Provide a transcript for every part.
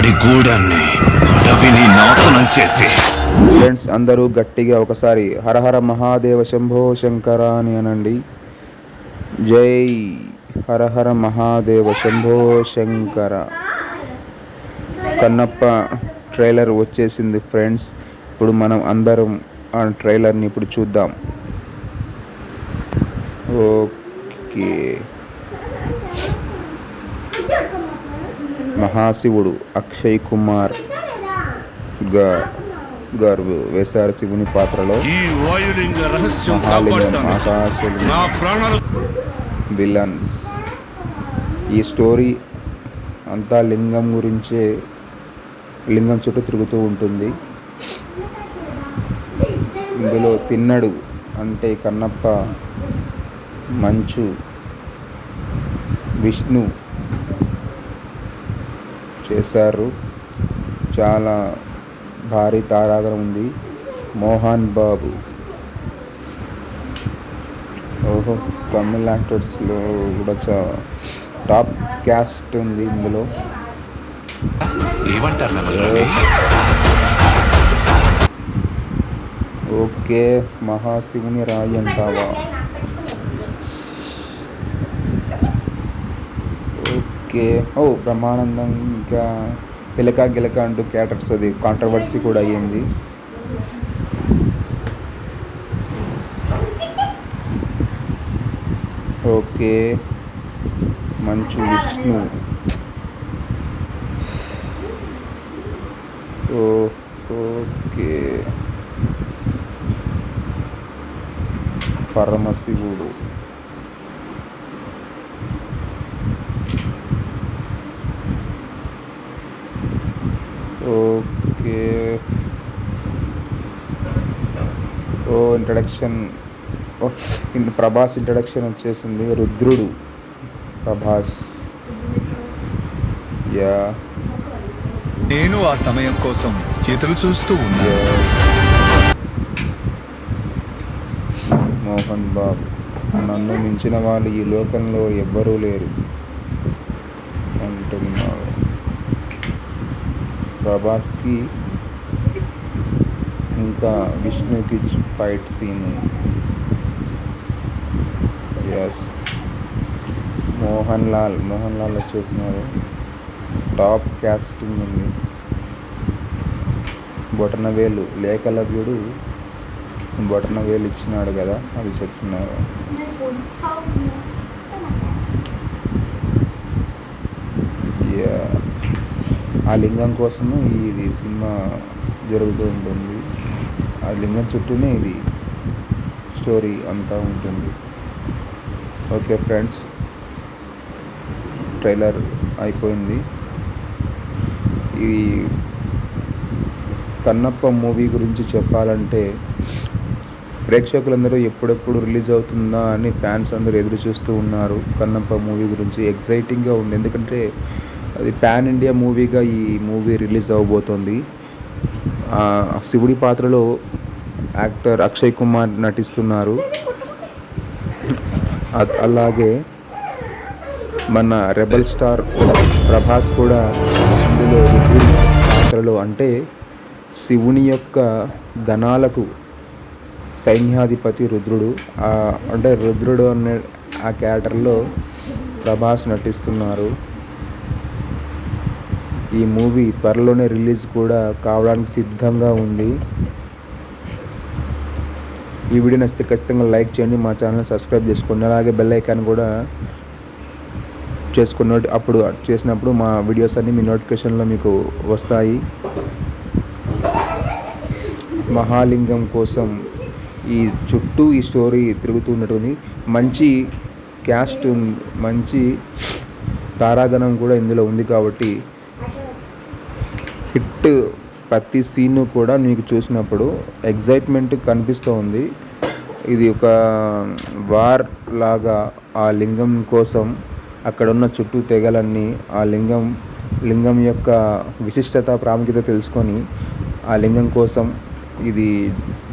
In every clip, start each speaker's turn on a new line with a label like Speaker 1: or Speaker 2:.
Speaker 1: వాడి గూడాన్ని అడవిని నాశనం చేసి.
Speaker 2: ఫ్రెండ్స్ అందరూ గట్టిగా ఒకసారి హరహర మహాదేవ శంభో శంకర అని అనండి. జై హరహర మహాదేవ శంభో శంకర. కన్నప్ప ట్రైలర్ వచ్చేసింది ఫ్రెండ్స్ ఇప్పుడు మనం అందరం ఆ ట్రైలర్ని ఇప్పుడు చూద్దాం. ఓకే. మహాశివుడు అక్షయ్ కుమార్గా గారు వేశారు శివుని పాత్రలో. విలన్స్. ఈ స్టోరీ అంతా లింగం గురించే లింగం చుట్టూ తిరుగుతూ ఉంటుంది. ఇందులో తిన్నడు అంటే కన్నప్ప మంచు విష్ణు చేశారు. చాలా భారీ తారాగణం ఉంది. మోహన్ బాబు. ఓహో తమిళ యాక్టర్స్లో కూడా చా టాప్ క్యాస్ట్ ఉంది ఇందులో. ఓకే మహాశివుని రాయి అంటావా? ఓకే ఓ బ్రహ్మానందం ఇంకా పిలక గిలక అంటూ క్యాటర్స్ అది కాంట్రవర్సీ కూడా అయ్యింది. ఓకే. మంచు విష్ణు. ఓ ఓకే. పరమశివుడు. ఓకే. ఓ ఇంట్రడక్షన్ ప్రభాస్ ఇంట్రడక్షన్ వచ్చేసింది. రుద్రుడు. ప్రభాస్. యా
Speaker 3: నేను ఆ సమయం కోసం ఎదురు చూస్తూ ఉన్నా.
Speaker 2: మోహన్ బాబు నన్ను మించిన వాళ్ళు ఈ లోకంలో ఎవ్వరూ లేరు. అంటున్నారు ప్రభాస్కి ఇంకా విష్ణుకి fight scene yes Mohan Lal Mohan Lal వచ్చేసినారు. టాప్ క్యాస్టింగ్ ఉంది. బొటనవేలు లేఖలవ్యుడు బొటనవేలు ఇచ్చినాడు కదా అది చెప్తున్నారు. ఆ లింగం కోసము ఇది సినిమా జరుగుతూ ఉంటుంది. ఆ లింగం చుట్టూనే ఇది స్టోరీ అంతా ఉంటుంది. ఓకే ఫ్రెండ్స్ ట్రైలర్ అయిపోయింది. ఈ కన్నప్ప మూవీ గురించి చెప్పాలంటే ప్రేక్షకులందరూ ఎప్పుడెప్పుడు రిలీజ్ అవుతుందా అని ఫ్యాన్స్ అందరూ ఎదురు చూస్తూ ఉన్నారు. కన్నప్ప మూవీ గురించి ఎగ్జైటింగ్గా ఉంది. ఎందుకంటే అది పాన్ ఇండియా మూవీగా ఈ మూవీ రిలీజ్ అవ్వబోతోంది శివుడి పాత్రలో యాక్టర్ అక్షయ్ కుమార్ నటిస్తున్నారు. అలాగే మన రెబల్ స్టార్ ప్రభాస్ కూడా ఇందులో పాత్రలో అంటే శివుని యొక్క గణాలకు సైన్యాధిపతి రుద్రుడు. అంటే రుద్రుడు అనే ఆ క్యారెక్టర్లో ప్రభాస్ నటిస్తున్నారు. ఈ మూవీ త్వరలోనే రిలీజ్ కూడా కావడానికి సిద్ధంగా ఉంది. ఈ వీడియో నచ్చితే ఖచ్చితంగా లైక్ చేయండి మా ఛానల్ సబ్స్క్రైబ్ చేసుకోండి. అలాగే బెల్ ఐకాన్ కూడా చేసుకున్న అప్పుడు చేసినప్పుడు మా వీడియోస్ అన్నీ మీ నోటిఫికేషన్లో మీకు వస్తాయి. మహాలింగం కోసం ఈ చుట్టూ ఈ స్టోరీ తిరుగుతూ ఉన్నటువంటి మంచి క్యాస్ట్ మంచి తారాగణం కూడా ఇందులో ఉంది కాబట్టి హిట్ ప్రతి సీన్ కూడా నీకు చూసినప్పుడు ఎగ్జైట్మెంట్ కనిపిస్తూ ఉంది. ఇది ఒక వార్ లాగా ఆ లింగం కోసం అక్కడ ఉన్న చుట్టూ తెగలన్నీ ఆ లింగం లింగం యొక్క విశిష్టత ప్రాముఖ్యత తెలుసుకొని ఆ లింగం కోసం ఇది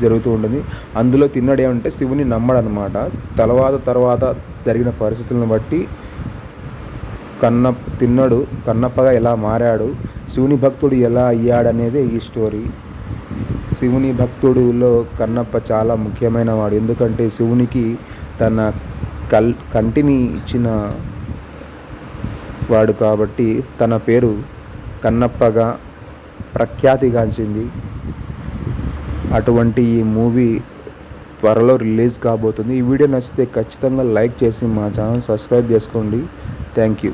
Speaker 2: జరుగుతూ ఉంటుంది. అందులో తిన్నడు ఏమంటే శివుని నమ్మడనమాట. తర్వాత తర్వాత జరిగిన పరిస్థితులను బట్టి కన్న తిన్నడు కన్నప్పగా ఎలా మారాడు శివుని భక్తుడు ఎలా అయ్యాడనేదే ఈ స్టోరీ శివుని భక్తుడులో కన్నప్ప చాలా ముఖ్యమైన వాడు ఎందుకంటే శివునికి తన కల్ కంటిని ఇచ్చిన వాడు కాబట్టి తన పేరు కన్నప్పగా ప్రఖ్యాతిగాంచింది. అటువంటి ఈ మూవీ త్వరలో రిలీజ్ కాబోతుంది. ఈ వీడియో నచ్చితే ఖచ్చితంగా లైక్ చేసి మా ఛానల్ సబ్స్క్రైబ్ చేసుకోండి. Thank you.